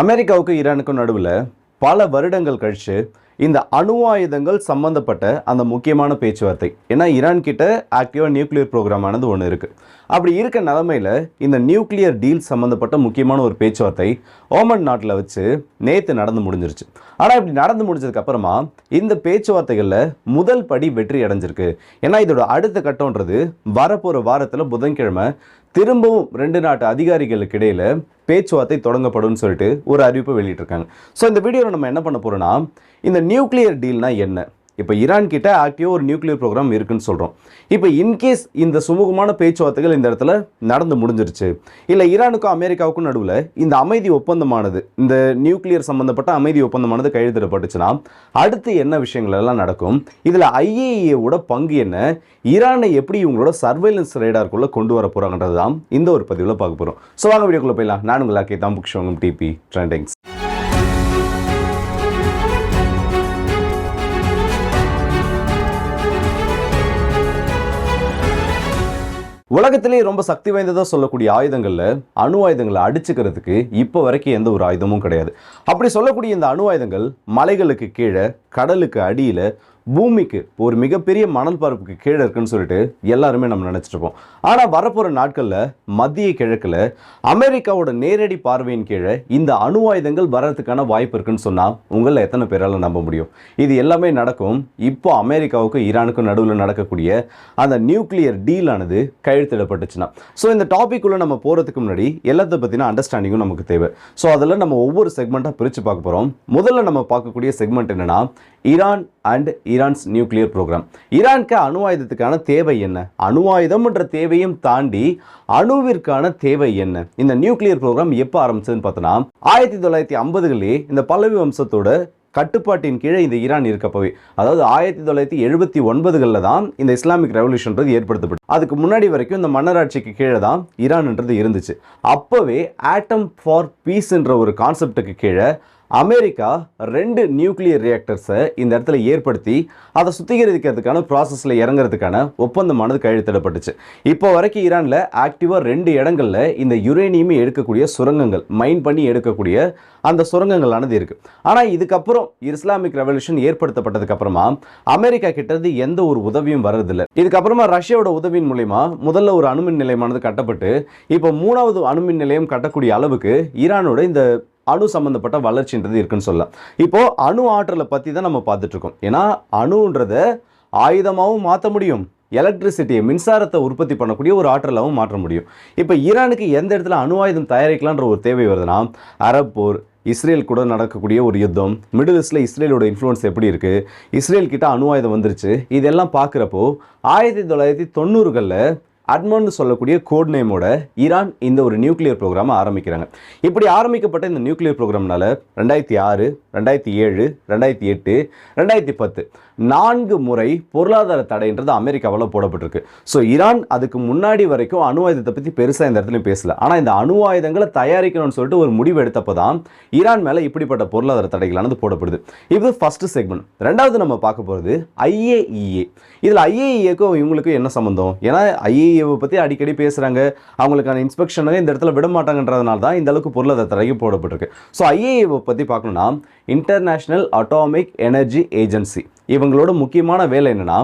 அமெரிக்காவுக்கும் ஈரானுக்கும் நடுவில் பல வருடங்கள் கழிச்சு இந்த அணு ஆயுதங்கள் சம்பந்தப்பட்ட அந்த முக்கியமான பேச்சுவார்த்தை. ஏன்னா ஈரான் கிட்ட ஆக்டிவாக நியூக்ளியர் ப்ரோக்ராமானது ஒன்று இருக்குது அப்படி இருக்க நிலமையில் இந்த நியூக்ளியர் டீல் சம்மந்தப்பட்ட முக்கியமான ஒரு பேச்சுவார்த்தை ஓமன் நாட்டில் வச்சு நேற்று நடந்து முடிஞ்சிருச்சு. ஆனால் இப்படி நடந்து முடிஞ்சதுக்கப்புறமா இந்த பேச்சுவார்த்தைகளில் முதல் படி வெற்றி அடைஞ்சிருக்கு. ஏன்னா இதோட அடுத்த கட்டம்ன்றது வரப்போகிற வாரத்தில் புதன்கிழமை திரும்பவும் ரெண்டு நாட்டு அதிகாரிகளுக்கு இடையில் பேச்சுவார்த்தை தொடங்கப்படும்னு சொல்லிட்டு ஒரு அறிவிப்பை வெளியிட்டிருக்காங்க. ஸோ இந்த வீடியோவில் நம்ம என்ன பண்ண போகிறோம்னா இந்த நியூக்ளியர் டீல்னால் என்ன? இப்போ ஈரான் கிட்ட ஆக்டிவாக ஒரு நியூக்ளியர் ப்ரோக்ராம் இருக்குன்னு சொல்கிறோம் இப்போ இன்கேஸ் இந்த சுமூகமான பேச்சுவார்த்தைகள் இந்த இடத்துல நடந்து முடிஞ்சிருச்சு. இல்லை ஈரானுக்கும் அமெரிக்காவுக்கும் நடுவில் இந்த அமைதி ஒப்பந்தமானது இந்த நியூக்ளியர் சம்மந்தப்பட்ட அமைதி ஒப்பந்தமானது கையெழுத்திடப்பட்டுச்சுன்னா அடுத்து என்ன விஷயங்கள் எல்லாம் நடக்கும்? இதில் ஐஏஏவோட பங்கு என்ன? ஈரானை எப்படி இவங்களோட சர்வைலன்ஸ் ரேடாருக்குள்ளே கொண்டு வர போகிறாங்கன்றது தான் இந்த ஒரு பதிவில் பார்க்க போகிறோம் ஸோ வாங்க வீடியோக்குள்ளே போயிடலாம். நான் உங்கள் அக்கே தாம்புக் ஷோங்கம் டிபி ட்ரெண்டிங்ஸ் உலகத்திலேயே ரொம்ப சக்தி வாய்ந்ததாக சொல்லக்கூடிய ஆயுதங்களில் அணு ஆயுதங்களை அடிச்சுக்கிறதுக்கு இப்போ வரைக்கும் எந்த ஒரு ஆயுதமும் கிடையாது. அப்படி சொல்லக்கூடிய இந்த அணு ஆயுதங்கள் மலைகளுக்கு கீழே கடலுக்கு அடியில் பூமிக்கு ஒரு மிகப்பெரிய மணல் பரப்புக்கு கீழே இருக்குன்னு சொல்லிட்டு எல்லாருமே நம்ம நினச்சிட்ருப்போம் ஆனால் வரப்போகிற நாட்களில் மத்திய கிழக்கில் அமெரிக்காவோட நேரடி பார்வையின் கீழே இந்த அணு ஆயுதங்கள் வர்றதுக்கான வாய்ப்பு இருக்குன்னு சொன்னால் உங்களில் எத்தனை பேரால் நம்ப முடியும்? இது எல்லாமே நடக்கும் இப்போ அமெரிக்காவுக்கும் ஈரானுக்கும் நடுவில் நடக்கக்கூடிய அந்த நியூக்ளியர் டீலானது கையெழுத்திடப்பட்டுச்சுன்னா. ஸோ இந்த டாபிக் உள்ள நம்ம போகிறதுக்கு முன்னாடி எல்லாத்த பற்றின அண்டர்ஸ்டாண்டிங்கும் நமக்கு தேவை. ஸோ அதில் நம்ம ஒவ்வொரு செக்மெண்ட்டாக பிரித்து பார்க்க போகிறோம் முதல்ல நம்ம பார்க்கக்கூடிய செக்மெண்ட் என்னன்னா Iran and Iran's nuclear program ஈரானுக்கு அணு ஆயுதத்துக்கான தேவை என்ன? அணு ஆயுதம்ன்ற தேவையும் தாண்டி அணுவிற்கான தேவை என்ன? இந்த நியூக்ளியர் ப்ரோக்ராம் எப்போ ஆரம்பிச்சதுன்னு பார்த்தோன்னா ஆயிரத்தி தொள்ளாயிரத்தி ஐம்பதுகளே இந்த பல்லவி வம்சத்தோட கட்டுப்பாட்டின் கீழே இந்த ஈரான் இருக்கப்பவே. அதாவது ஆயிரத்தி தொள்ளாயிரத்தி எழுபத்தி ஒன்பதுகளில் தான் இந்த இஸ்லாமிக் ரெவல்யூஷன்றது ஏற்படுத்தப்படும் அதுக்கு முன்னாடி வரைக்கும் இந்த மன்னராட்சிக்கு கீழே தான் ஈரான்ன்றது இருந்துச்சு. அப்போவே ஆட்டம் ஃபார் பீஸ்ன்ற ஒரு கான்செப்டுக்கு கீழே அமெரிக்கா ரெண்டு நியூக்ளியர் ரியாக்டர்ஸை இந்த இடத்துல ஏற்படுத்தி அதை சுத்திகரிக்கிறதுக்கான ப்ராசஸில் இறங்குறதுக்கான ஒப்பந்தமானது கையெழுத்திடப்பட்டுச்சு. இப்போ வரைக்கும் ஈரானில் ஆக்டிவாக ரெண்டு இடங்களில் இந்த யுரேனியமே எடுக்கக்கூடிய சுரங்கங்கள் மைன் பண்ணி எடுக்கக்கூடிய அந்த சுரங்கங்களானது இருக்குது ஆனால் இதுக்கப்புறம் இஸ்லாமிக் ரெவல்யூஷன் ஏற்படுத்தப்பட்டதுக்கப்புறமா அமெரிக்கா கிட்டது எந்த ஒரு உதவியும் வர்றதில்லை. இதுக்கப்புறமா ரஷ்யாவோட உதவியின் மூலயமா முதல்ல ஒரு அணுமின் நிலையமானது கட்டப்பட்டு இப்போ மூணாவது அணுமின் நிலையம் கட்டக்கூடிய அளவுக்கு ஈரானோட இந்த அணு சம்மந்தப்பட்ட வளர்ச்சின்றது இருக்குன்னு சொல்லலாம். இப்போ அணு ஆற்றலை பற்றி தான் நம்ம பார்த்துட்ருக்கோம். ஏன்னா அணுன்றத ஆயுதமாகவும் மாற்ற முடியும். எலக்ட்ரிசிட்டியை மின்சாரத்தை உற்பத்தி பண்ணக்கூடிய ஒரு ஆற்றலாகவும் மாற்ற முடியும். இப்போ ஈரானுக்கு எந்த இடத்துல அணு ஆயுதம் தயாரிக்கலான்ற ஒரு தேவை வருதுன்னா அரப் போர் இஸ்ரேல் கூட நடக்கக்கூடிய ஒரு யுத்தம் மிடில் ஈஸ்டில் இஸ்ரேலோட இன்ஃப்ளூயன்ஸ் எப்படி இருக்குது இஸ்ரேல் கிட்ட அணு ஆயுதம் வந்துருச்சு இதெல்லாம் பார்க்குறப்போ ஆயிரத்தி தொள்ளாயிரத்தி தொண்ணூறுகளில் அட்மோன்னு சொல்லக்கூடிய கோட் நேமோட ஈரான் இந்த ஒரு நியூக்ளியர் ப்ரோக்ராமை ஆரம்பிக்கிறாங்க. இப்படி ஆரம்பிக்கப்பட்ட இந்த நியூக்ளியர் ப்ரோக்ராம்னால ரெண்டாயிரத்தி ஆறு ரெண்டாயிரத்தி ஏழு ரெண்டாயிரத்தி எட்டு ரெண்டாயிரத்தி பத்து நான்கு முறை பொருளாதார தடைன்றது அமெரிக்காவில் போடப்பட்டிருக்கு. ஸோ ஈரான் அதுக்கு முன்னாடி வரைக்கும் அணு ஆயுதத்தை பற்றி பெருசாக இந்த இடத்துலையும் பேசல. ஆனால் இந்த அணு ஆயுதங்களை தயாரிக்கணும்னு சொல்லிட்டு ஒரு முடிவு எடுத்தப்போ தான் ஈரான் மேலே இப்படிப்பட்ட பொருளாதார தடைகளானது போடப்படுது. இது ஃபஸ்ட்டு செக்மெண்ட் ரெண்டாவது நம்ம பார்க்க போகிறது ஐஏஇஏ இதில் ஐஏஇஏக்கும் இவங்களுக்கும் என்ன சம்மந்தம் ஏன்னா ஐஏஇஏவை பற்றி அடிக்கடி பேசுகிறாங்க அவங்களுக்கான இன்ஸ்பெக்ஷனை இந்த இடத்துல விட மாட்டாங்கன்றதுனால தான் இந்த அளவுக்கு பொருளாதார தடைக்கு போடப்பட்டிருக்கு. ஸோ ஐஏஇஏவை பற்றி பார்க்கணும்னா இன்டர்நேஷ்னல் அட்டாமிக் எனர்ஜி ஏஜென்சி இவங்களோட முக்கியமான வேலை என்னன்னா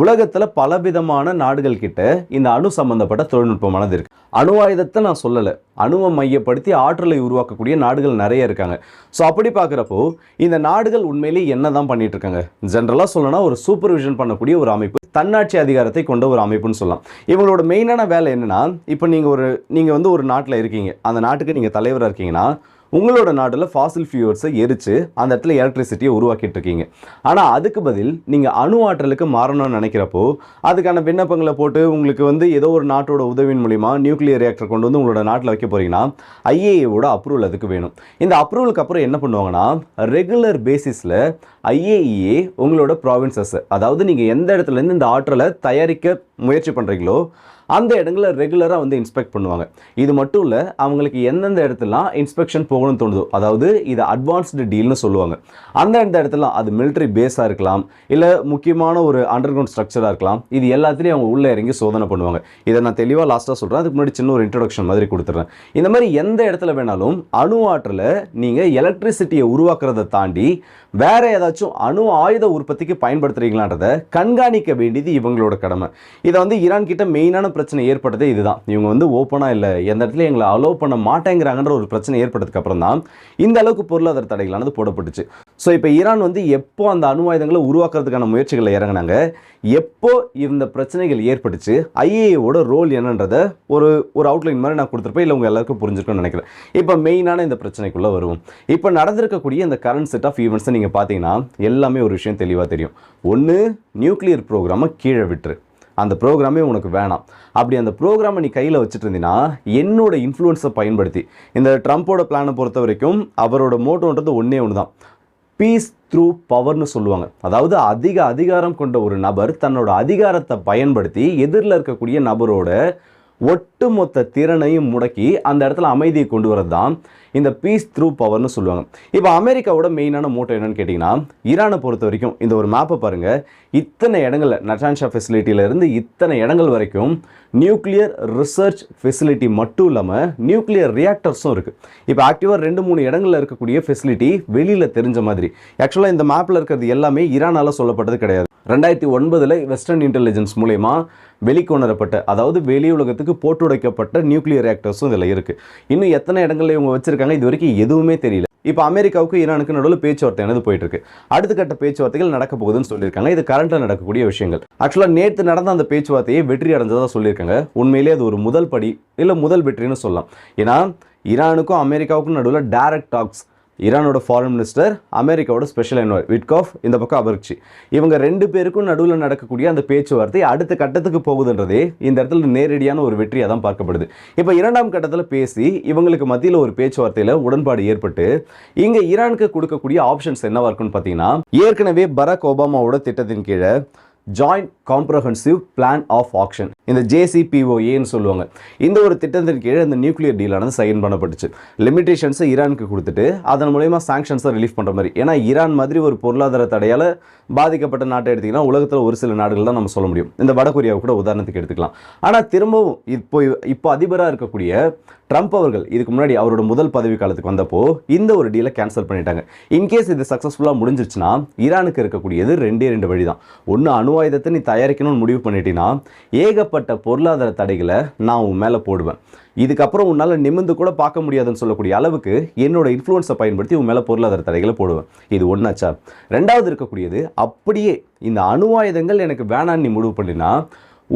உலகத்தில் பலவிதமான நாடுகள் கிட்ட இந்த அணு சம்பந்தப்பட்ட தொழில்நுட்பமானது இருக்குது அணு ஆயுதத்தை நான் சொல்லலை. அணுவை மையப்படுத்தி ஆற்றலை உருவாக்கக்கூடிய நாடுகள் நிறைய இருக்காங்க. ஸோ அப்படி பார்க்குறப்போ இந்த நாடுகள் உண்மையிலேயே என்ன தான் பண்ணிட்டு இருக்காங்க? ஜென்ரலாக சொல்லணும்னா ஒரு சூப்பர்விஷன் பண்ணக்கூடிய ஒரு அமைப்பு தன்னாட்சி அதிகாரத்தை கொண்ட ஒரு அமைப்புன்னு சொல்லலாம். இவங்களோட மெயினான வேலை என்னென்னா இப்போ நீங்கள் ஒரு நீங்கள் வந்து ஒரு நாட்டில் இருக்கீங்க. அந்த நாட்டுக்கு நீங்கள் தலைவராக இருக்கீங்கன்னா உங்களோட நாட்டில் ஃபாசில் ஃபியூர்ஸை எரித்து அந்த இடத்துல எலக்ட்ரிசிட்டியை உருவாக்கிட்டு இருக்கீங்க. ஆனால் அதுக்கு பதில் நீங்கள் அணு ஆற்றலுக்கு மாறணும்னு நினைக்கிறப்போ அதுக்கான விண்ணப்பங்களை போட்டு உங்களுக்கு வந்து ஏதோ ஒரு நாட்டோட உதவியின் மூலிமா நியூக்ளியர் ரியாக்டர் கொண்டு வந்து உங்களோட நாட்டில் வைக்க போகிறீங்கன்னா ஐஏஏவோட அப்ரூவல் அதுக்கு வேணும். இந்த அப்ரூவலுக்கு அப்புறம் என்ன பண்ணுவாங்கன்னா ரெகுலர் பேசிஸில் ஐஏஇஏ உங்களோட ப்ராவின்சஸ் அதாவது நீங்கள் எந்த இடத்துலேருந்து இந்த ஆற்றலை தயாரிக்க முயற்சி பண்ணுறீங்களோ அந்த இடங்களை ரெகுலராக வந்து இன்ஸ்பெக்ட் பண்ணுவாங்க. இது மட்டும் இல்லை அவங்களுக்கு எந்தெந்த இடத்துலாம் இன்ஸ்பெக்ஷன் போகணும்னு தோணுதோ அதாவது இது அட்வான்ஸ்டு டீல்னு சொல்லுவாங்க. அந்த எந்த இடத்துல அது மிலிட்ரி பேஸாக இருக்கலாம் இல்லை முக்கியமான ஒரு அண்டர் கிரவுண்ட் ஸ்ட்ரக்சராக இருக்கலாம் இது எல்லாத்துலேயும் அவங்க உள்ளே இறங்கி சோதனை பண்ணுவாங்க. இதை நான் தெளிவாக லாஸ்ட்டாக சொல்கிறேன் அதுக்கு முன்னாடி சின்ன ஒரு இன்ட்ரடக்ஷன் மாதிரி கொடுத்துட்றேன் இந்த மாதிரி எந்த இடத்துல வேணாலும் அணு ஆற்றலை நீங்கள் எலக்ட்ரிசிட்டியை உருவாக்குறதை தாண்டி வேற ஏதாச்சும் அணு ஆயுத உற்பத்திக்கு பயன்படுத்துறீங்களான்றத கண்காணிக்க வேண்டியது இவங்களோட கடமை. இதை வந்து ஈரான் கிட்ட மெயினான பிரச்சனை ஏற்பட்டதே இதுதான். இவங்க வந்து ஓப்பனாக இல்லை எந்த இடத்துல எங்களை அலோவ் பண்ண மாட்டேங்கிறாங்கன்ற ஒரு பிரச்சனை ஏற்பட்டதுக்கு அப்புறம் தான் இந்த அளவுக்கு பொருளாதார தடைகளானது போடப்பட்டுச்சு. ஸோ இப்போ ஈரான் வந்து எப்போ அந்த அணு ஆயுதங்களை உருவாக்குறதுக்கான முயற்சிகளை இறங்குனாங்க? எப்போ இந்த பிரச்சனைகள் ஏற்பட்டுச்சு? ஐஏஓட ரோல் என்னன்றத ஒரு ஒரு அவுட்லைன் மாதிரி நான் கொடுத்துருப்பேன். இல்லை உங்கள் எல்லாருக்கும் புரிஞ்சிருக்கும்னு நினைக்கிறேன். இப்போ மெயினான இந்த பிரச்சனைக்குள்ளே வருவோம். இப்போ நடந்திருக்கக்கூடிய இந்த கரண்ட் செட் ஆஃப் ஈவெண்ட்ஸை நீங்கள் பார்த்தீங்கன்னா எல்லாமே ஒரு விஷயம் தெளிவாக தெரியும். ஒன்று நியூக்ளியர் ப்ரோக்ராமை கீழே விட்டுரு. அந்த ப்ரோக்ராமே உனக்கு வேணாம். அப்படி அந்த ப்ரோக்ராமை நீ கையில் வச்சுட்டு இருந்தீங்கன்னா என்னோட இன்ஃப்ளூயன்ஸை பயன்படுத்தி இந்த ட்ரம்ப்போட பிளானை பொறுத்த வரைக்கும் அவரோட மோட்டோன்றது ஒன்றே ஒன்று தான் பீஸ் த்ரூ பவர்னு சொல்லுவாங்க. அதாவது அதிக அதிகாரம் கொண்ட ஒரு நபர் தன்னோட அதிகாரத்தை பயன்படுத்தி எதிரில் இருக்கக்கூடிய நபரோட ஒட்டுமொத்த திறனையும் முடக்கி அந்த இடத்துல அமைதியை கொண்டு வரது தான் இந்த பீஸ் த்ரூ பவர்னு சொல்லுவாங்க. இப்போ அமெரிக்காவோட மெயினான மோட்டோ என்னன்னு கேட்டிங்கன்னா ஈரானை பொறுத்த வரைக்கும் இந்த ஒரு மேப்பை பாருங்கள் இத்தனை இடங்களில் நட்டான்ஷா ஃபெசிலிட்டியிலேருந்து இத்தனை இடங்கள் வரைக்கும் நியூக்ளியர் ரிசர்ச் ஃபெசிலிட்டி மட்டும் இல்லாமல் நியூக்ளியர் ரியாக்டர்ஸும் இருக்குது இப்போ ஆக்டிவாக ரெண்டு மூணு இடங்களில் இருக்கக்கூடிய ஃபெசிலிட்டி வெளியில் தெரிஞ்ச மாதிரி. ஆக்சுவலாக இந்த மேப்பில் இருக்கிறது எல்லாமே ஈரானால சொல்லப்பட்டது கிடையாது. ரெண்டாயிரத்தி ஒன்பதில் வெஸ்டர்ன் இன்டெலிஜென்ஸ் மூலயமா வெளிக்கொணரப்பட்ட அதாவது வெளி உலகத்துக்கு போட்டுடைக்கப்பட்ட நியூக்ளியர் ரியாக்டர்ஸும் இதில் இருக்குது இன்னும் எத்தனை இடங்களில் இவங்க வச்சுருக்காங்க இது வரைக்கும் எதுவுமே தெரியல. இப்போ அமெரிக்காவுக்கு ஈரானுக்கு நடுவில் பேச்சுவார்த்தை எனது போயிட்டு இருக்கு. அடுத்த கட்ட பேச்சுவார்த்தைகள் நடக்க போகுதுன்னு சொல்லியிருக்காங்க. இது கரண்ட்டில் நடக்கக்கூடிய விஷயங்கள். ஆக்சுவலாக நேற்று நடந்த அந்த பேச்சுவார்த்தையை வெற்றி அடைஞ்சதாக சொல்லியிருக்காங்க. உண்மையிலேயே அது ஒரு முதல் படி இல்லை முதல் வெற்றின்னு சொல்லலாம். ஏன்னா ஈரானுக்கும் அமெரிக்காவுக்கும் நடுவில் டேரக்ட் டாக்ஸ் ஈரானோட ஃபாரின் மினிஸ்டர் அமெரிக்காவோட ஸ்பெஷல் என்வாய் விட்காஃப் இந்த பக்கம் அபர்ச்சி. இவங்க ரெண்டு பேருக்கும் நடுவில் நடக்கக்கூடிய அந்த பேச்சுவார்த்தை அடுத்த கட்டத்துக்கு போகுதுன்றதே இந்த இடத்துல நேரடியான ஒரு வெற்றியாக தான் பார்க்கப்படுது. இப்போ இரண்டாம் கட்டத்தில் பேசி இவங்களுக்கு மத்தியில் ஒரு பேச்சுவார்த்தையில் உடன்பாடு ஏற்பட்டு இங்கே ஈரானுக்கு கொடுக்கக்கூடிய ஆப்ஷன்ஸ் என்னவா இருக்குன்னு பார்த்தீங்கன்னா ஏற்கனவே பராக் ஒபாமாவோட திட்டத்தின் கீழே joint comprehensive plan of action இந்த ஜேசிபிஓஏன்னு சொல்லுவாங்க. இந்த ஒரு திட்டத்தின் கீழே இந்த நியூக்ளியர் டீலானது சைன் பண்ணப்பட்டுச்சு. லிமிடேஷன்ஸை ஈரானுக்கு கொடுத்துட்டு அதன் மூலயமா சாங்ஷன்ஸை ரிலீஃப் பண்ணுற மாதிரி. ஏன்னா ஈரான் மாதிரி ஒரு பொருளாதார தடையால் பாதிக்கப்பட்ட நாட்டை எடுத்திங்கன்னா உலகத்தில் ஒரு சில நாடுகள் தான் நம்ம சொல்ல முடியும். இந்த வடகொரியாவை கூட உதாரணத்துக்கு எடுத்துக்கலாம். ஆனால் திரும்பவும் இப்போ இப்போ அதிபராக இருக்கக்கூடிய ட்ரம்ப் அவர்கள் இதுக்கு முன்னாடி அவரோட முதல் பதவி காலத்துக்கு வந்தப்போ இந்த ஒரு டீலை கேன்சல் பண்ணிட்டாங்க. இன்கேஸ் இது சக்ஸஸ்ஃபுல்லாக முடிஞ்சிருச்சுன்னா ஈரானுக்கு இருக்கக்கூடியது ரெண்டே ரெண்டு வழி தான் ஒன்று அணு ஆயுதத்தை நீ தயாரிக்கணும்னு முடிவு பண்ணிட்டீங்கன்னா ஏகப்பட்ட பொருளாதார தடைகளை நான் உன் மேலே போடுவேன். இதுக்கப்புறம் உன்னால் நிமிர்ந்து கூட பார்க்க முடியாதுன்னு சொல்லக்கூடிய அளவுக்கு என்னோட இன்ஃப்ளூயன்ஸை பயன்படுத்தி உன் மேலே பொருளாதார தடைகளை போடுவேன். இது ஒன்றாச்சா ரெண்டாவது இருக்கக்கூடியது அப்படியே இந்த அணு ஆயுதங்கள் எனக்கு வேணான்னு நீ முடிவு பண்ணினா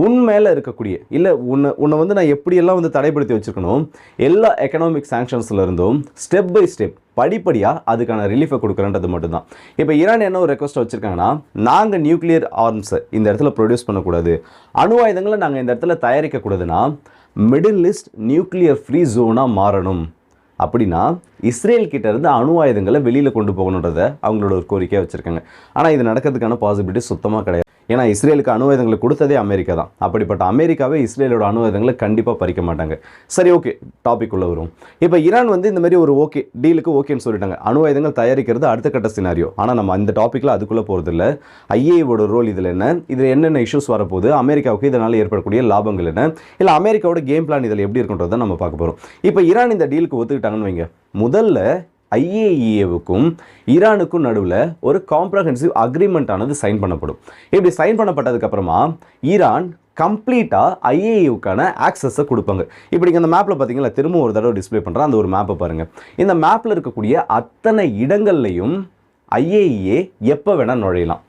உன் மேலே இருக்கக்கூடிய இல்லை உன்னை உன்னை வந்து நான் எப்படியெல்லாம் வந்து தடைப்படுத்தி வச்சுருக்கணும் எல்லா எக்கனாமிக் சாங்ஷன்ஸ்ல இருந்தும் ஸ்டெப் பை ஸ்டெப் படிப்படியாக அதுக்கான ரிலீஃபை கொடுக்குறன்றது மட்டும்தான். இப்போ ஈரான் என்ன ஒரு ரெக்வஸ்ட் வச்சுருக்காங்கன்னா நாங்கள் நியூக்ளியர் ஆர்ம்ஸை இந்த இடத்துல ப்ரொடியூஸ் பண்ணக்கூடாது. அணு ஆயுதங்களை நாங்கள் இந்த இடத்துல தயாரிக்கக்கூடாதுன்னா மிடில் ஈஸ்ட் நியூக்ளியர் ஃப்ரீ ஜோனாக மாறணும். அப்படின்னா இஸ்ரேல் கிட்ட இருந்து அணு ஆயுதங்களை வெளியில் கொண்டு போகணுன்றதை அவங்களோட ஒரு கோரிக்கையாக வச்சுருக்காங்க. ஆனால் இது நடக்கிறதுக்கான பாசிபிலிட்டி சுத்தமாக கிடையாது. ஏன்னா இஸ்ரேலுக்கு அணு ஆயுதங்களை கொடுத்ததே அமெரிக்கா தான். அப்படிப்பட்ட அமெரிக்காவே இஸ்ரேலோட அணு ஆயுதங்களை கண்டிப்பாக பறிக்க மாட்டாங்க. சரி ஓகே டாபிக் உள்ள வரும் இப்போ ஈரான் வந்து இந்த மாதிரி ஒரு ஓகே டீலுக்கு ஓகேன்னு சொல்லிட்டாங்க. அணு ஆயுதங்கள் தயாரிக்கிறது அடுத்த கட்ட சினாரியோ ஆனால் நம்ம அந்த டாப்பிக்கில் அதுக்குள்ளே போகிறது இல்லை ஐஏவோட ரோல் இதில் என்ன? இதில் என்னென்ன இஷ்யூஸ் வரப்போகுது? அமெரிக்காவுக்கு இதனால் ஏற்படக்கூடிய லாபங்கள் என்ன? இல்லை அமெரிக்காவோட கேம் பிளான் இதில் எப்படி இருக்குன்றதை நம்ம பார்க்க போகிறோம் இப்போ ஈரான் இந்த டீலுக்கு ஒத்துக்கிட்டாங்கன்னு வைங்க. முதல்ல ஐஏஇஏவுக்கும் ஈரானுக்கும் நடுவில் ஒரு காம்ப்ரஹென்சிவ் அக்ரிமெண்ட் ஆனது சைன் பண்ணப்படும். இப்படி சைன் பண்ணப்பட்டதுக்கப்புறமா ஈரான் கம்ப்ளீட்டாக ஐஏயுக்கான ஆக்சஸை கொடுப்பாங்க. இப்படி இந்த மேப்பில் பார்த்தீங்களா திரும்ப ஒரு தடவை டிஸ்ப்ளே பண்ணுறேன் அந்த ஒரு மேப்பை பாருங்கள் இந்த மேப்பில் இருக்கக்கூடிய அத்தனை இடங்கள்லையும் ஐஏஇஏ எப்போ வேணால் நுழையலாம்.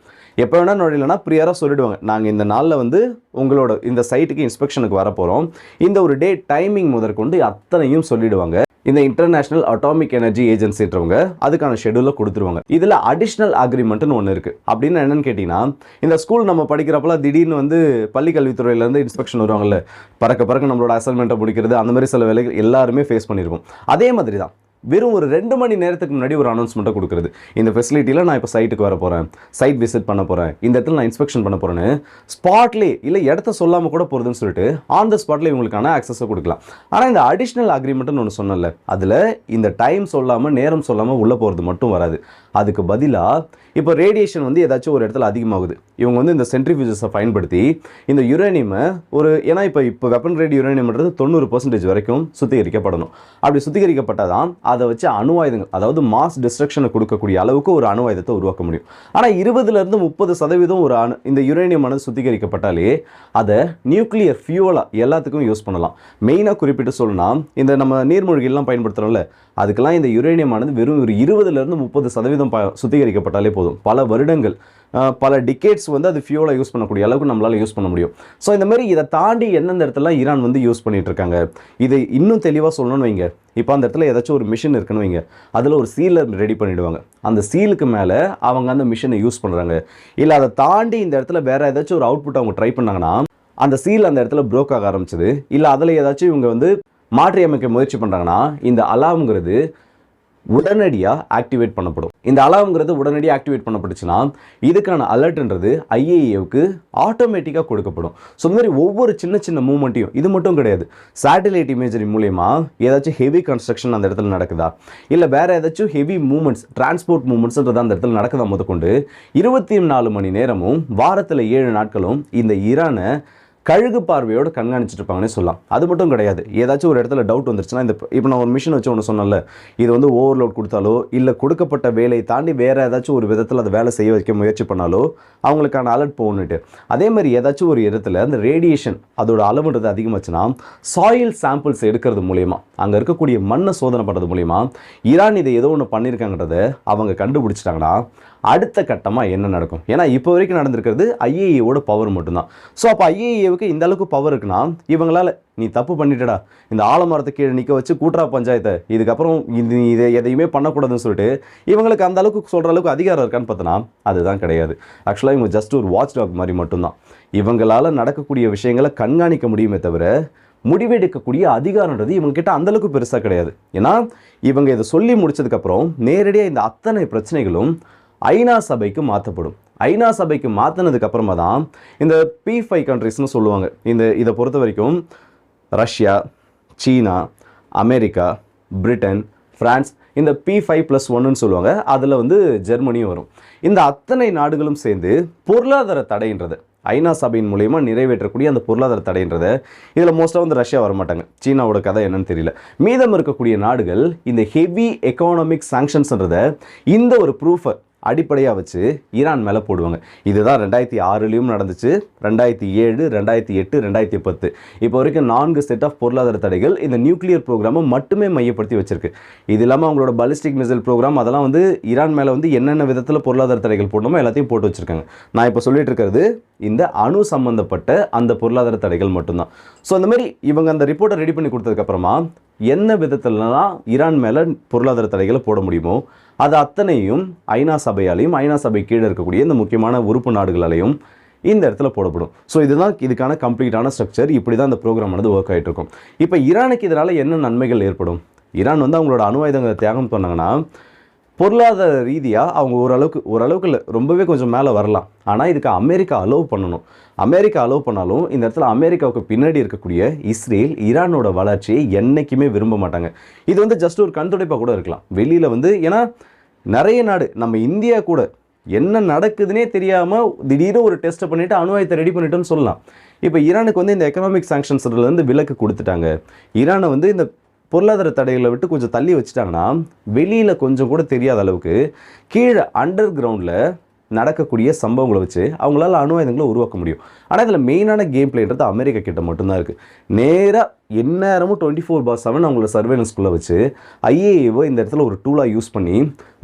எப்போ வேணால் நுழையலன்னா ப்ரியராக சொல்லிவிடுவாங்க நாங்கள் இந்த நாளில் வந்து உங்களோட இந்த சைட்டுக்கு இன்ஸ்பெக்ஷனுக்கு வர போகிறோம் இந்த ஒரு டே டைமிங் முதற்கொண்டு அத்தனையும் சொல்லிவிடுவாங்க இந்த இன்டர்நேஷனல் அட்டாமிக் எனர்ஜி ஏஜென்சின்றவங்க அதுக்கான ஷெடியூல கொடுத்துருவாங்க. இதில் அடிஷ்னல் அக்ரிமெண்ட்னு ஒன்று இருக்குது அப்படின்னு என்னன்னு கேட்டிங்கன்னா இந்த ஸ்கூல் நம்ம படிக்கிறப்பெல்லாம் திடீர்னு வந்து பள்ளி கல்வித்துறையிலேருந்து இன்ஸ்பெக்ஷன் வருவாங்கல்ல. பறக்க பறக்க நம்மளோட அசைன்மெண்ட்டை முடிக்கிறது அந்த மாதிரி சில வேலைகள் எல்லாருமே ஃபேஸ் பண்ணியிருப்போம் அதே மாதிரி தான் வெறும் ஒரு ரெண்டு மணி நேரத்துக்கு முன்னாடி ஒரு அனௌன்ஸ்மெண்ட்டை கொடுக்குறது. இந்த ஃபெசிலிட்டியில் நான் இப்போ சைட்டுக்கு வர போகிறேன் சைட் விசிட் பண்ண போகிறேன் இந்த இடத்துல நான் இன்ஸ்பெக்ஷன் பண்ண போகிறேன்னு ஸ்பாட்லே இல்லை இடத்த சொல்லாமல் கூட போகிறதுன்னு சொல்லிட்டு ஆன் த ஸ்பாட்ல இவங்களுக்கான ஆக்சஸை கொடுக்கலாம். ஆனால் இந்த அடிஷ்னல் அக்ரிமெண்ட்னு ஒன்று சொன்னல அதில் இந்த டைம் சொல்லாமல் நேரம் சொல்லாமல் உள்ளே போகிறது மட்டும் வராது. அதுக்கு பதிலாக இப்போ ரேடியேஷன் வந்து ஏதாச்சும் ஒரு இடத்துல அதிகமாகுது. இவங்க வந்து இந்த சென்ட்ரிஃபியூஜஸை பயன்படுத்தி இந்த யுரேனியமை ஒரு ஏன்னா இப்போ இப்போ வெப்பன் ரேடி யுரேனியம்ன்றது தொண்ணூறு பர்சன்டேஜ் வரைக்கும் சுத்திகரிக்கப்படணும். அப்படி சுத்திகரிக்கப்பட்டால் தான் அதை வச்சு அணு ஆயுதங்கள் அதாவது மாஸ் டிஸ்ட்ரக்ஷனை கொடுக்கக்கூடிய அளவுக்கு ஒரு அணு ஆயுதத்தை உருவாக்க முடியும். ஆனால் இருபதுலேருந்து முப்பது சதவீதம் ஒரு அணு இந்த யுரேனியம் அணு சுத்திகரிக்கப்பட்டாலே அதை நியூக்ளியர் ஃபியூவலாக எல்லாத்துக்கும் யூஸ் பண்ணலாம். மெயினாக குறிப்பிட்டு சொல்லணும்னா இந்த நம்ம நீர்மூழ்கிலாம் பயன்படுத்துகிறோம்ல அதுக்கெல்லாம் இந்த யுரேனியமானது வெறும் ஒரு இருபதுலேருந்து முப்பது சதவீதம் ப சுத்திகரிக்கப்பட்டாலே போதும். பல வருடங்கள் பல டிகேட்ஸ் வந்து அது ஃபியூலாக யூஸ் பண்ணக்கூடிய அளவுக்கு நம்மளால் யூஸ் பண்ண முடியும். ஸோ இந்த மாதிரி இதை தாண்டி எந்தெந்த இடத்துலலாம் ஈரான் வந்து யூஸ் பண்ணிட்டு இருக்காங்க இது இன்னும் தெளிவாக சொல்லணும்னு வைங்க. இப்போ அந்த இடத்துல ஏதாச்சும் ஒரு மிஷின் இருக்குன்னு வைங்க. அதில் ஒரு சீலை ரெடி பண்ணிவிடுவாங்க அந்த சீலுக்கு மேலே அவங்க அந்த மிஷினை யூஸ் பண்ணுறாங்க இல்லை அதை தாண்டி இந்த இடத்துல வேற ஏதாச்சும் ஒரு அவுட்புட் அவங்க ட்ரை பண்ணாங்கன்னா அந்த சீல் அந்த இடத்துல ப்ரோக் ஆக ஆரம்பிச்சது. இல்லை அதில் ஏதாச்சும் இவங்க வந்து மாற்றி அமைக்க முயற்சி பண்ணுறாங்கன்னா இந்த அலாம்ங்கிறது உடனடியாக ஆக்டிவேட் பண்ணப்படும். இந்த அலாம்ங்கிறது உடனடியாக ஆக்டிவேட் பண்ணப்பட்டுச்சுன்னா இதுக்கான அலர்ட்ன்றது ஐஏஏவுக்கு ஆட்டோமேட்டிக்காக கொடுக்கப்படும். ஸோ இந்த மாதிரி ஒவ்வொரு சின்ன சின்ன மூமெண்ட்டையும் இது மட்டும் கிடையாது. சேட்டலைட் இமேஜரி மூலயமா ஏதாச்சும் ஹெவி கன்ஸ்ட்ரக்ஷன் அந்த இடத்துல நடக்குதா? இல்லை வேறு ஏதாச்சும் ஹெவி மூமெண்ட்ஸ் டிரான்ஸ்போர்ட் மூமெண்ட்ஸ்ன்றது அந்த இடத்துல நடக்குதா முதற்கொண்டு? இருபத்தி நாலு மணி நேரமும் வாரத்தில் ஏழு நாட்களும் இந்த ஈரானை கழுகு பார்வையோடு கண்காணிச்சிட்டு இருப்பாங்கன்னே சொல்லலாம். அது மட்டும் கிடையாது. ஏதாச்சும் ஒரு இடத்துல டவுட் வந்துருச்சுன்னா இந்த இப்போ நான் ஒரு மிஷின் வச்சு ஒன்று சொன்னேன்ல இது வந்து ஓவர்லோட் கொடுத்தாலோ இல்லை கொடுக்கப்பட்ட வேலையை தாண்டி வேறு ஏதாச்சும் ஒரு விதத்தில் அதை வேலை செய்ய வைக்க முயற்சி பண்ணாலோ அவங்களுக்கான அலர்ட் போகணுட்டு அதே மாதிரி ஏதாச்சும் ஒரு இடத்துல அந்த ரேடியேஷன் அதோட அளவுன்றது அதிகமாச்சுன்னா சாயில் சாம்பிள்ஸ் எடுக்கிறது மூலயமா அங்கே இருக்கக்கூடிய மண்ணை சோதனை பண்ணுறது மூலயமா ஈரான் இதை ஏதோ ஒன்று பண்ணியிருக்காங்கன்றத அவங்க கண்டுபிடிச்சிட்டாங்கன்னா அடுத்த கட்டமாக என்ன நடக்கும்? ஏன்னா இப்போ வரைக்கும் நடந்திருக்கிறது ஐஏஏவோட பவர் மட்டும்தான். ஸோ அப்போ ஐஏஏவுக்கு இந்த அளவுக்கு பவர் இருக்குன்னா இவங்களால நீ தப்பு பண்ணிட்டடா. இந்த ஆலமரத்தை கீழே நிற்க வச்சு கூட்டுறா பஞ்சாயத்தை. இதுக்கப்புறம் இது நீ இதை எதையுமே பண்ணக்கூடாதுன்னு சொல்லிட்டு இவங்களுக்கு அந்த அளவுக்கு சொல்கிற அளவுக்கு அதிகாரம் இருக்கான்னு பார்த்தோன்னா அதுதான் கிடையாது. ஆக்சுவலாக இவங்க ஜஸ்ட் ஒரு வாட்ச் டாக் மாதிரி மட்டும்தான். இவங்களால் நடக்கக்கூடிய விஷயங்களை கண்காணிக்க முடியுமே தவிர முடிவெடுக்கக்கூடிய அதிகாரன்றது இவங்கக்கிட்ட அந்தளவுக்கு பெருசாக கிடையாது. ஏன்னா இவங்க இதை சொல்லி முடிச்சதுக்கப்புறம் நேரடியாக இந்த அத்தனை பிரச்சனைகளும் ஐநா சபைக்கு மாற்றப்படும். ஐநா சபைக்கு மாற்றினதுக்கு அப்புறமா தான் இந்த பி ஃபைவ் கண்ட்ரிஸ்னு சொல்லுவாங்க. இந்த இதை பொறுத்த வரைக்கும் ரஷ்யா சீனா அமெரிக்கா பிரிட்டன் ஃப்ரான்ஸ் இந்த பி ஃபைவ் ப்ளஸ் ஒன்றுன்னு சொல்லுவாங்க. அதில் வந்து ஜெர்மனியும் வரும். இந்த அத்தனை நாடுகளும் சேர்ந்து பொருளாதார தடைன்றது. ஐநா சபையின் மூலயமா நிறைவேற்றக்கூடிய அந்த பொருளாதார தடைன்றதை. இதில் மோஸ்ட்டாக வந்து ரஷ்யா வர மாட்டாங்க சீனாவோட கதை என்னன்னு தெரியல. மீதம் இருக்கக்கூடிய நாடுகள் இந்த ஹெவி எக்கானமிக் சாங்ஷன்ஸ்ன்றதை இந்த ஒரு ப்ரூஃபை அடிப்படையாக வச்சு ஈரான் மேலே போடுவாங்க. இதுதான் ரெண்டாயிரத்தி ஆறுலேயும் நடந்துச்சு. ரெண்டாயிரத்தி ஏழு ரெண்டாயிரத்தி எட்டு ரெண்டாயிரத்தி பத்து. இப்போ வரைக்கும் நான்கு செட் ஆஃப் பொருளாதார தடைகள் இந்த நியூக்ளியர் ப்ரோக்ராமை மட்டுமே மையப்படுத்தி வச்சிருக்கு. இது இல்லாமல் அவங்களோட பலிஸ்டிக் மிசைல் ப்ரோக்ராம் அதெல்லாம் வந்து ஈரான் மேலே வந்து என்னென்ன விதத்தில் பொருளாதார தடைகள் போடணுமோ எல்லாத்தையும் போட்டு வச்சிருக்காங்க. நான் இப்போ சொல்லிட்டு இருக்கிறது இந்த அணு சம்பந்தப்பட்ட அந்த பொருளாதார தடைகள் மட்டும்தான். ஸோ அந்த மாதிரி இவங்க அந்த ரிப்போர்ட்டை ரெடி பண்ணி கொடுத்ததுக்கப்புறமா என்ன விதத்துலலாம் ஈரான் மேலே பொருளாதார தடைகளை போட முடியுமோ அது அத்தனையும் ஐநா சபையாலையும் ஐநா சபை கீழே இருக்கக்கூடிய இந்த முக்கியமான உறுப்பு நாடுகளாலையும் இந்த இடத்துல போடப்படும். ஸோ இதுதான் இதுக்கான கம்ப்ளீட்டான ஸ்ட்ரக்சர் இப்படி தான் இந்த ப்ரோக்ராம் ஆனது ஒர்க் ஆகிட்டு இருக்கும். இப்போ ஈரானுக்கு இதனால் என்ன நன்மைகள் ஏற்படும்? ஈரான் வந்து அவங்களோட அணு ஆயுதங்களை தியாகம் பண்ணாங்கன்னா பொருளாதார ரீதியாக அவங்க ஓரளவுக்கு ஓரளவுக்கு இல்லை ரொம்பவே கொஞ்சம் மேலே வரலாம். ஆனால் இதுக்கு அமெரிக்கா அலோவ் பண்ணணும். அமெரிக்கா அலோவ் பண்ணாலும் இந்த இடத்துல அமெரிக்காவுக்கு பின்னாடி இருக்கக்கூடிய இஸ்ரேல் ஈரானோட வளர்ச்சியை என்றைக்குமே விரும்ப மாட்டாங்க. இது வந்து ஜஸ்ட் ஒரு கண் துடைப்பாக கூட இருக்கலாம். வெளியில் வந்து ஏன்னா நிறைய நாடு நம்ம இந்தியா கூட என்ன நடக்குதுன்னே தெரியாமல் திடீர்னு ஒரு டெஸ்ட்டை பண்ணிவிட்டு அணுவாயத்தை ரெடி பண்ணிட்டோம்னு சொல்லலாம். இப்போ ஈரானுக்கு வந்து இந்த எக்கனாமிக் சாங்ஷன்ஸ்லேருந்து விலக்கு கொடுத்துட்டாங்க. ஈரானை வந்து இந்த பொருளாதார தடைகளை விட்டு கொஞ்சம் தள்ளி வச்சுட்டாங்கன்னா வெளியில் கொஞ்சம் கூட தெரியாத அளவுக்கு கீழே அண்டர் கிரவுண்டில் நடக்கக்கூடிய சம்பவங்களை வச்சு அவங்களால அணு ஆயுதங்களை உருவாக்க முடியும். ஆனால் இதில் மெயினான கேம் பிளேன்றது அமெரிக்கா கிட்ட மட்டும்தான் இருக்குது நேராக எந்நேரமும் டுவெண்ட்டி ஃபோர் பார் செவன் அவங்களோட சர்வேலன்ஸ்குள்ளே வச்சு ஐஏஏவை இந்த இடத்துல ஒரு டூலாக யூஸ் பண்ணி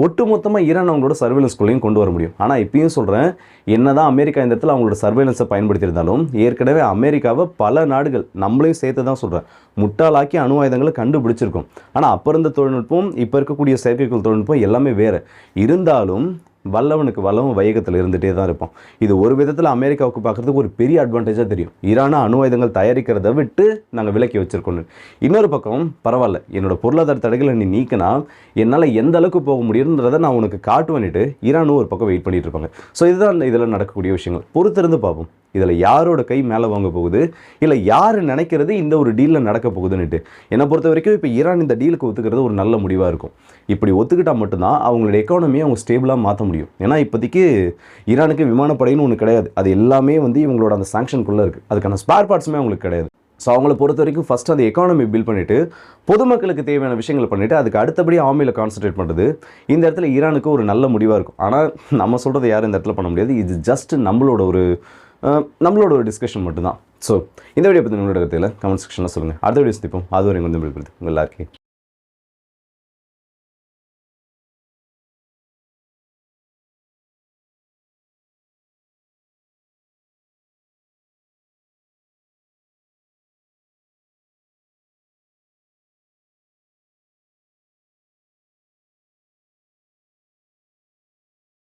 ஒட்டுமொத்தமாக ஈரான் அவங்களோட சர்வேலன்ஸ்குள்ளேயும் கொண்டு வர முடியும். ஆனால் இப்பயும் சொல்கிறேன் என்ன தான் அமெரிக்கா இந்த இடத்துல அவங்களோட சர்வேலன்ஸை பயன்படுத்தியிருந்தாலும் ஏற்கனவே அமெரிக்காவை பல நாடுகள் நம்மளையும் சேர்த்து தான் சொல்கிறேன் முட்டாளாக்கி அணு ஆயுதங்களை கண்டுபிடிச்சிருக்கோம். ஆனால் அப்போ இருந்த தொழில்நுட்பம் இப்போ இருக்கக்கூடிய செயற்கைக்கோள் தொழில்நுட்பம் எல்லாமே வேறு. இருந்தாலும் வல்லவனுக்கு வல்லவன் வையகத்தில் இருந்துகிட்டே தான் இருப்போம் இது ஒரு விதத்தில் அமெரிக்காவுக்கு பார்க்குறதுக்கு ஒரு பெரிய அட்வான்டேஜாக தெரியும். ஈரானா அணு ஆயுதங்கள் தயாரிக்கிறத விட்டு நாங்கள் விலக்கி வச்சிருக்கோம் இன்னொரு பக்கம் பரவாயில்ல என்னோட பொருளாதார தடைகளை நீ நீக்கினா என்னால் எந்த அளவுக்கு போக முடியுன்றதை நான் உனக்கு காட்டுவேன்னுட்டு ஈரானும் ஒரு பக்கம் வெயிட் பண்ணிட்டு இருப்பாங்க. ஸோ இதுதான் இதில் நடக்கக்கூடிய விஷயங்கள். பொறுத்திருந்து பார்ப்போம். இதில் யாரோட கை மேலே வாங்க போகுது? இல்லை யார் நினைக்கிறது இந்த ஒரு டீலில் நடக்க போகுதுன்னுட்டு? என்னை பொறுத்த வரைக்கும் இப்போ ஈரான் இந்த டீலுக்கு ஒத்துக்கிறது ஒரு நல்ல முடிவாக இருக்கும். இப்படி ஒத்துக்கிட்டால் மட்டும்தான் அவங்களோட எக்கானமியை அவங்க ஸ்டேபிளாக மாற்ற முடியும். ஏன்னா இப்போதைக்கு ஈரானுக்கு விமானப்படைன்னு ஒன்று கிடையாது. அது எல்லாமே வந்து இவங்களோட அந்த சாங்ஷனுக்குள்ளே இருக்குது அதுக்கான ஸ்பேர் பார்ட்ஸுமே அவங்களுக்கு கிடையாது. ஸோ அவங்கள பொறுத்த வரைக்கும் ஃபஸ்ட் அந்த எக்கானமி பில்ட் பண்ணிவிட்டு பொதுமக்களுக்கு தேவையான விஷயங்கள் பண்ணிவிட்டு அதுக்கு அடுத்தபடி ஆர்மியில் கான்சன்ட்ரேட் பண்ணுறது இந்த இடத்துல ஈரானுக்கு ஒரு நல்ல முடிவாக இருக்கும். ஆனால் நம்ம சொல்கிறத யாரும் இந்த இடத்துல பண்ண முடியாது. இது ஜஸ்ட் நம்மளோட ஒரு நம்மளோட ஒரு டிஸ்கஷன் மட்டும்தான். ஸோ இந்த வீடியோ பற்றி உங்களோட கருத்தில் கமெண்ட் செக்ஷனில் சொல்லுங்கள் அடுத்த வீடியோ சந்திப்போம். அது வரைக்கும் வந்து உங்கள் எல்லாருக்கும்